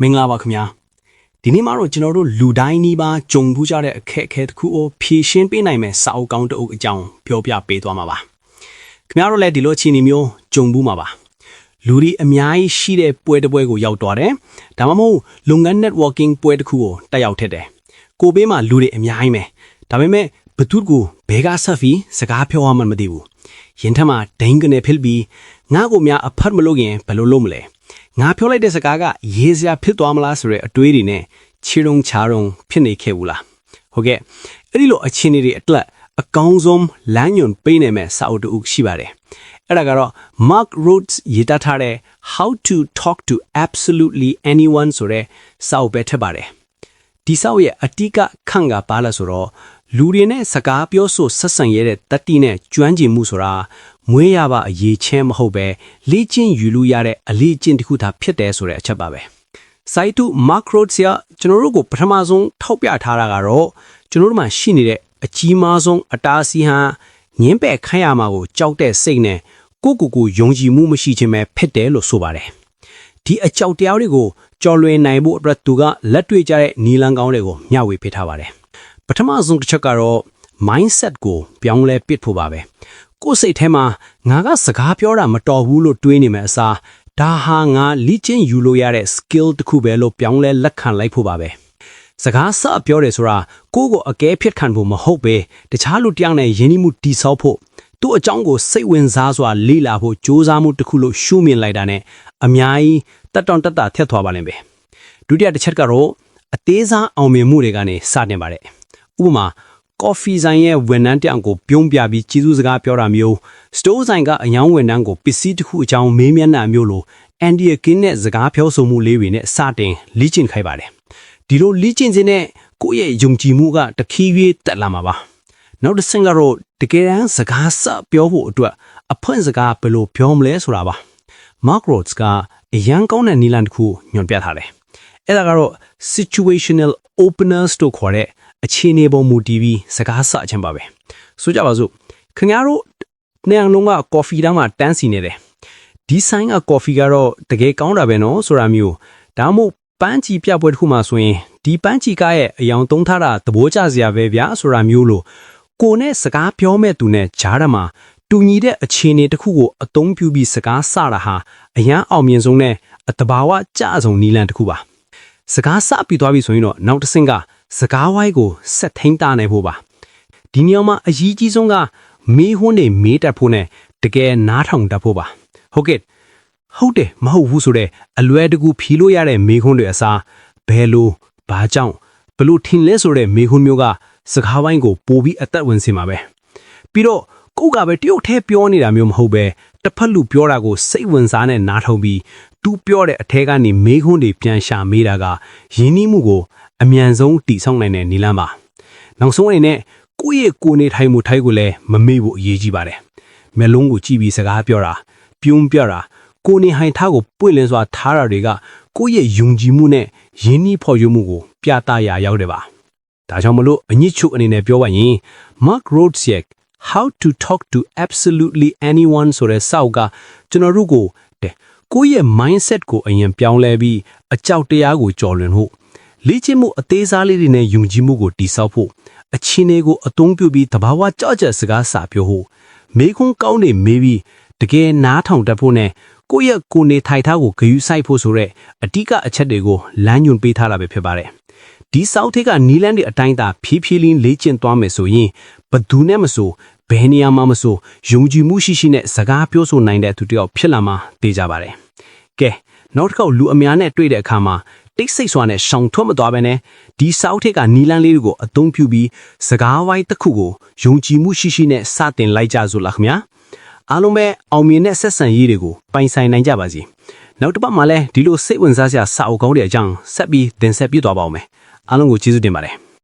မင်္ဂလာပါခင်ဗျာဒီနေ့မှာတော့ကျွန်တော်တို့လူတိုင်းနီးပါးကြုံဘူးကြတဲ့အခက်အခဲတစ်ခုကိုဖြေရှင်းပေးနိုင်မယ်စာအုပ်ကောင်းတစ်အုပ်အကြောင်းပြောပြပေးသွားမှာပါခင်ဗျားတို့လည်းဒီလိုအခြေအနေမျိုးကြုံဘူးမှာပါလူတွေအများကြီးရှိတဲ့ပွဲတစ်ပွဲကိုရောက်သွားတယ်ဒါမှမဟုတ်လုပ်ငန်း networking ပွဲတစ်ခုကိုတက်ရောက်ထက်တယ်ကိုဘေးမှာလူတွေအများကြီးပဲဒါပေမဲ့ဘသူကိုဘဲကဆက်ဖီစကားပြောရမှမသိဘူးရင်ထက်မှာဒိန်းကနေဖိလ်ပြီးငါ့ကိုများအဖတ်မလို့ရင်ဘယ်လိုလုပ်မလဲ ငါပြောလိုက်တဲ့စကားကရေးစရာဖြစ်သွားမလားဆိုတဲ့အတွေးတွေနဲ့ချီရုံချာရုံဖြစ်နေခဲ့ဘူးလားဟုတ်ကဲ့အဲ့ဒီလိုအခြေအနေတွေအတွက်အကောင်းဆုံးလမ်းညွန်ပေးနိုင်မဲ့စာအုပ်တစ်အုပ်ရှိပါတယ်အဲ့ဒါကတော့ Mark Rhodes ရေးသားထားတဲ့ How to Talk to Absolutely Anyone ဆိုတဲ့စာအုပ်ပဲထက်ပါတယ်ဒီစာအုပ်ရဲ့အတိကခန့်ကပါလာဆိုတော့လူတွေနဲ့စကားပြောဆိုဆက်ဆံရတဲ့တတိနဲ့ကျွမ်းကျင်မှုဆိုတာ မွေးရပါအရေးချင်းမဟုတ်ပဲလေ့ကျင့်ယူလို့ရတဲ့အလေးကျင့်တစ်ခုသာဖြစ်တယ်ဆိုတဲ့အချက်ပါပဲ။ site to macro ဆရာကျွန်တော်တို့ကိုပထမဆုံးထောက်ပြထားတာကတော့ကျွန်တော်တို့မှာရှိနေတဲ့အကြီးမားဆုံးအတားအဆီးဟန်ငင်းပယ်ခိုင်းရမှာကိုကြောက်တဲ့စိတ်နဲ့ကိုယ့်ကိုယ်ကိုယုံကြည်မှုမရှိခြင်းပဲဖြစ်တယ်လို့ဆိုပါတယ်။ဒီအကြောက်တရားတွေကိုကြော်လွင်နိုင်ဖို့အတွက်သူကလက်တွေ့ကျတဲ့နီလန်းကောင်းတွေကိုမျှဝေပေးထားပါတယ်။ပထမဆုံးတစ်ချက်ကတော့ mindset ကိုပြောင်းလဲပစ်ဖို့ပါပဲ ကိုယ်စိတ်ထဲမှာငါကစကားပြောတာမတော်ဘူးလို့တွေးနေမယ်အစားဒါဟာငါလိချင်းယူလို့ရတဲ့ skill တစ်ခုပဲလို့ပြောင်းလဲလက်ခံလိုက်ဖို့ပါပဲစကားစပြောတယ်ဆိုတာကိုယ့်ကိုအကဲဖြစ်ခံဖို့မဟုတ်ပဲတခြားလူတစ်ယောက်နဲ့ယဉ်ကျေးမှုတိဆောက်ဖို့သူ့အကြောင်းကိုစိတ်ဝင်စားစွာလေ့လာဖို့ကြိုးစားမှုတစ်ခုလို့ရှုမြင်လိုက်တာနဲ့အများကြီးတက်တောင့်တက်တာထက်သွားပါလိမ့်မယ်ဒုတိယတစ်ချက်ကတော့အသေးစားအောင်မြင်မှုတွေကနေစတင်ပါတယ်ဥပမာ ကော်ဖီဆိုင်ရဲ့ဝန်ထမ်းတယောက်ကိုပြုံးပြပြီးကြီးစုစကားပြောတာမျိုးစတိုးဆိုင်ကအယောင်းဝန်ထမ်းကိုပစ္စည်းတစ်ခုအကြောင်းမေးမြန်းတာမျိုးလိုအန်ဒီယကင်းနဲ့စကားပြောဆိုမှုလေးတွေနဲ့စတင်လေ့ကျင့်ခိုင်းပါတယ်ဒီလိုလေ့ကျင့်ခြင်းနဲ့ကိုယ့်ရဲ့ယုံကြည်မှုကတခီးပြေးတက်လာမှာပါနောက်တစ်ဆင့်ကတော့တကယ်တမ်းစကားစပြောဖို့အတွက်အဖွင့်စကားဘယ်လိုပြောမလဲဆိုတာပါ Mark Rhodes ကအရန်ကောင်းတဲ့နီလန်တစ်ခုညွှန်ပြထားတယ် အဲ့ဒါကတော့ situational openers တို့ခေါ်တဲ့အခြေအနေပေါ်မူတည်ပြီးစကားဆအချင်းပါပဲဆိုကြပါစို့ခင်ဗျားတို့နေအောင်လုံးကကော်ဖီတောင်းမှတန်းစီနေတယ်ဒီဆိုင်ကကော်ဖီကတော့တကယ်ကောင်းတာပဲနော်ဆိုတာမျိုးဒါမှမဟုတ်ပန်းချီပြပွဲတစ်ခုမှဆိုရင်ဒီပန်းချီကားရဲ့အယောင်သုံးထားတာသဘောကျစရာပဲဗျာဆိုတာမျိုးလို့ကိုနဲ့စကားပြောမဲ့သူနဲ့ဂျားရမှာတူညီတဲ့အခြေအနေတစ်ခုကိုအသုံးပြုပြီးစကားဆတာဟာအရန်အောင်မြင်ဆုံးနဲ့အတဘာဝကြဆုံးနီလန်တစ်ခုပါ စကားစပြီးသွားပြီဆိုရင်တော့နောက်တစ်ဆင့်ကစကားဝိုင်းကိုဆက်ထိန်တာနိုင်ဖို့ပါဒီနေရာမှာအရေးကြီးဆုံးကမေးခွန်းတွေမေးတတ်ဖို့နဲ့တကယ်နားထောင်တတ်ဖို့ပါဟုတ်ကဲ့ဟုတ်တယ်မဟုတ်ဘူးဆိုတဲ့အလွယ်တကူဖြီးလို့ရတဲ့မေးခွန်းတွေအစားဘယ်လိုဘာကြောင့်ဘလို့ထင်လဲဆိုတဲ့မေးခွန်းမျိုးကစကားဝိုင်းကိုပိုပြီးအသက်ဝင်စေမှာပဲပြီးတော့ကိုကပဲတရုတ်ထဲပြောနေတာမျိုးမဟုတ်ပဲတစ်ဖက်လူပြောတာကိုစိတ်ဝင်စားနဲ့နားထောင်ပြီး သူပြောတဲ့အထဲကနေမေးခွန်းတွေပြန်ရှာမေးတာကယဉ်နီးမှုကိုအမြန်ဆုံးတည်ဆောက်နိုင်တဲ့နည်းလမ်းပါနောက်ဆုံးအနေနဲ့ကိုယ့်ရဲ့ကိုယ်နေထိုင်မှုထိုက်ကိုလည်းမမေ့ဖို့အရေးကြီးပါတယ်မျက်လုံးကိုကြည့်ပြီးစကားပြောတာပြုံးပြတာကိုယ်နေဟိုင်ထားကိုပွင့်လင်းစွာထားတာတွေကကိုယ့်ရဲ့ယုံကြည်မှုနဲ့ယဉ်နီးဖော်ရွမှုကိုပြသရာရောက်တယ်ပါဒါကြောင့်မလို့အညစ်ချုပ်အနေနဲ့ပြောပါရင် Mark Rhodes ရဲ့ How to talk to absolutely anyone ဆိုတဲ့စောက်ကကျွန်တော်တို့ကိုတဲ့ ကိုယ့်ရဲ့ mindset ကိုအရင်ပြောင်းလဲပြီးအကြောက်တရားကိုကျော်လွန်ဖို့လေ့ကျင့်မှုအသေးစားလေးတွေနဲ့ယုံကြည်မှုကိုတည်ဆောက်ဖို့အချင်းတွေကိုအသုံးပြုပြီးတဘာဝကြောက်ကြစကားစာပြောဖို့မေခွန်းကောင်းနေမေးပြီးတကယ်နားထောင်တတ်ဖို့နဲ့ကိုယ့်ရဲ့ကိုယ်နေထိုင်ထားကိုဂရုစိုက်ဖို့ဆိုတဲ့အဓိကအချက်တွေကိုလမ်းညွှန်ပေးထားတာပဲဖြစ်ပါတယ်ဒီစောက်ထက်ကနီလန်းတွေအတိုင်းသာဖြည်းဖြည်းလေးလေ့ကျင့်သွားမယ်ဆိုရင်ဘသူနဲ့မဆို ဘယ်နေရာမှာမဆိုယုံကြည်မှုရှိရှိနဲ့စကားပြောဆိုနိုင်တဲ့သူတစ်ယောက်ဖြစ်လာမှာသိကြပါတယ်ကဲနောက်တစ်ခေါက်လူအများနဲ့တွေ့တဲ့အခါမှာတိတ်ဆိတ်စွာနဲ့ရှောင်ထွက်မသွားဘဲနဲ့ဒီစောက်ထက်ကနီလန်းလေးတွေကိုအသုံးပြုပြီးစကားဝိုင်းတစ်ခုကိုယုံကြည်မှုရှိရှိနဲ့စတင်လိုက်ကြစို့လားခင်ဗျာအားလုံးပဲအောင်မြင်တဲ့ဆက်ဆံရေးတွေကိုပိုင်ဆိုင်နိုင်ကြပါစေနောက်တစ်ပတ်မှာလည်းဒီလိုစိတ်ဝင်စားစရာစာအုပ်ကောင်းတဲ့အကြောင်းဆက်ပြီးသင်ဆက်ပြသွားပါဦးမယ်အားလုံးကိုကျေးဇူးတင်ပါတယ်